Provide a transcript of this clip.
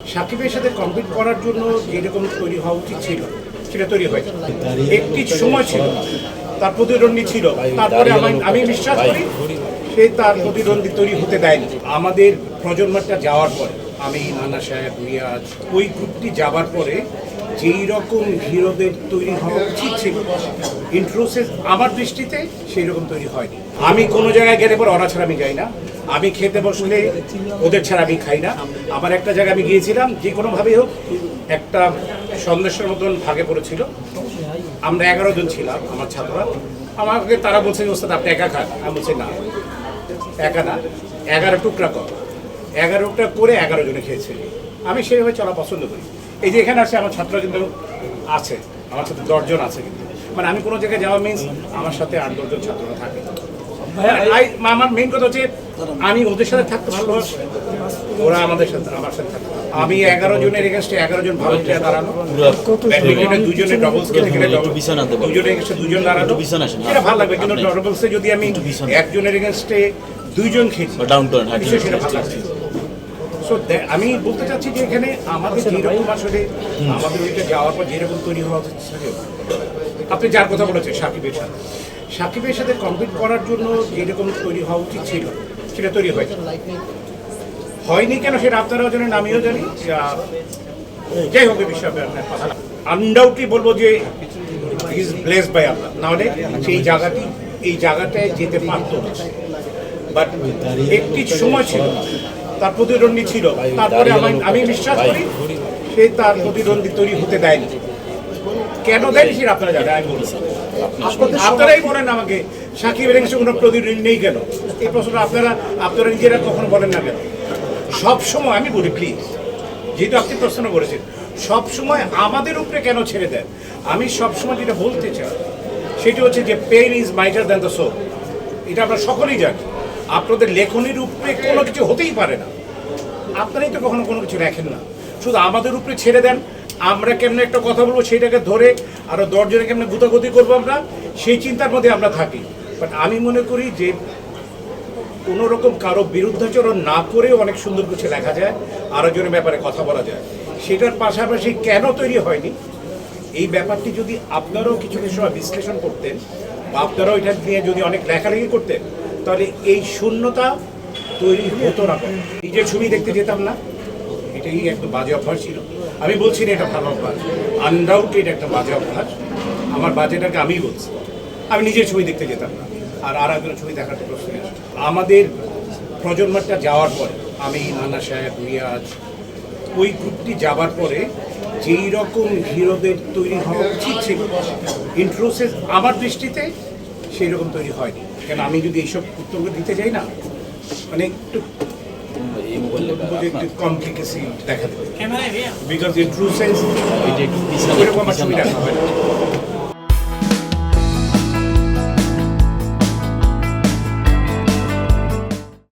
সাকিবের সাথে কম্পিট করার জন্য যেরকম তৈরি হওয়া উচিত ছিল, সেটা তৈরি হয় একটি সময় ছিল, তার প্রতিদ্বন্দ্বী ছিল, তারপরে আমি বিশ্বাস করি সে তার প্রতিদ্বন্দ্বী তৈরি হতে দেয়নি। আমাদের প্রজন্মটা যাওয়ার পরে, আমি, নানা সাহেব, রিয়াজ, ওই গ্রুপটি যাবার পরে যেই রকম হিরোদের তৈরি হওয়া উচিত ছিল ইন্ট্রোসেস আমার দৃষ্টিতে সেই রকম তৈরি হয়নি। আমি কোনো জায়গায় গেলে পর ওরা ছাড়া আমি যাই না। আমি খেতে বসলে ওদের ছাড়া আমি খাই না। আমার একটা জায়গায় আমি গিয়েছিলাম যে কোনোভাবেই হোক একটা সন্দেশের মতন ভাগে পড়েছিল। আমরা এগারো জন ছিলাম আমার ছাত্ররা। আমাকে তারা বলছে যে ওস্তাদ আপনি একা খান। আমি বলছি না একা না এগারো টুকরা কর। এগারো টুকরা করে এগারো জনে খেয়েছে। আমি সেইভাবে চলা পছন্দ করি। এই যে এখানে আছে আমার ছাত্র কিন্তু আছে আমার সাথে দশজন আছে কিন্তু। মানে আমি কোনো জায়গায় যাওয়া মিন্স আমার সাথে আট দশজন ছাত্ররা থাকে। I- আমার মেইন কথা হচ্ছে আমি ওদের সাথে থাকতে ভালোবাসি ওরা আমাদের সাথে আমার সাথে থাকতে আমি এগারো জনের এগেনস্টে এগারো জন ভালো দাঁড়ানো। ব্যাডমিন্টনে দুজনে ডবলস খেলতে গেলে একটু পিছনে আনতে পারবেন। দুজনের এগেনস্টে দুজন দাঁড়ানো। একটু পিছনে আসেন। সেটা ভালো লাগবে কিন্তু ডবলসে যদি আমি একজনের এগেনস্টে দুইজন খেলি ডাউন করেন সেটা ভালো লাগছে So, আমি বলতে চাচ্ছি যে এখানে আমাদের যেরকম আসলে আমাদের ওইটা যাওয়ার পর যেরকম তৈরি হওয়া উচিত আপনি যার কথা বলেছেন সাকিবের সাথে। সাকিবের সাথে কমপ্লিট করার জন্য যেরকম তৈরি হওয়া উচিত ছিল সেটা তৈরি হয়েছে হয়নি কেন সেটা আপনারাও জানেন, আমিও জানি। যাই হোক এই বিষয়ে আপনার কথা বলব যে ইজ ব্লেস বাই আল্লাহ নাহলে সেই জায়গাটি, এই জায়গাটায় যেতে পারতো বাট একটি সময় ছিল, তার প্রতিদ্বন্দ্বী ছিল। তারপরে আমি আমি বিশ্বাস করি, সে তার প্রতিদ্বন্দ্বী তৈরি হতে দেয়নি। কেন দেয়নি সেটা আপনারা জানেন? আমি বলছি। আপনারাই বলেন আমাকে সাকিবের কাছে কোনো প্রতিদ্বন্দ্বী নেই কেন? এই প্রশ্নটা আপনারা আপনারা নিজেরা কখনো বলেন না কেন? সব সময় আমি বলি প্লিজ যেহেতু আপনি প্রশ্ন করেছেন সব সময় আমাদের উপরে কেন ছেড়ে দেন? আমি সবসময় যেটা বলতে চাই সেটি হচ্ছে যে pen is mightier than the soul এটা আমরা সকলেই জানি। আপনাদের লেখনির উপরে কোনো কিছু হতেই পারে না। আপনারাই তো কখনো কোনো কিছু লেখেন না। শুধু আমাদের উপরে ছেড়ে দেন আমরা কেমনে একটা কথা বলব সেইটাকে ধরে আরও দশজনে কেমনে গুতাগুতি করব আমরা, সেই চিন্তার মধ্যে আমরা থাকি। বাট আমি মনে করি যে কোনো রকম কারও বিরুদ্ধাচরণ না করেও অনেক সুন্দর কিছু লেখা যায় আরও জনের ব্যাপারে কথা বলা যায়। সেটার পাশাপাশি কেন তৈরি হয়নি? এই ব্যাপারটি যদি আপনারাও কিছু কিছু সময় বিশ্লেষণ করতেন বা আপনারাও এটা নিয়ে যদি অনেক লেখালেখি করতেন, তাহলে এই শূন্যতা তৈরি হতো না। নিজের ছবি দেখতে যেতাম না, এটাই একদম বাজে অভ্যাস ছিল। আমি বলছি না এটা ভালো অভ্যাস। আনডাউট এটা একটা বাজে অভ্যাস। আমার বাজেটাকে আমিই বলছি। আমি নিজের ছবি দেখতে যেতাম না। আর আর একজনের ছবি দেখার তো প্রশ্নই আসে। না। আমাদের প্রজন্মটা যাওয়ার পরে, আমি, নানা সাহেব, রিয়াজ, ওই গ্রুপটি যাবার পরে যেই রকম হিরোদের তৈরি হওয়া উচিত ছিল ইন্ট্রোসেস আমার দৃষ্টিতে সেই রকম তৈরি হয়নি। কেন আমি যদি এইসব উত্তরগুলো দিতে যাই না মানে একটু কমপ্লিকেসি দেখা দেবে বিকজ ইন ট্রু সেন্স ছবি দেখা হবে না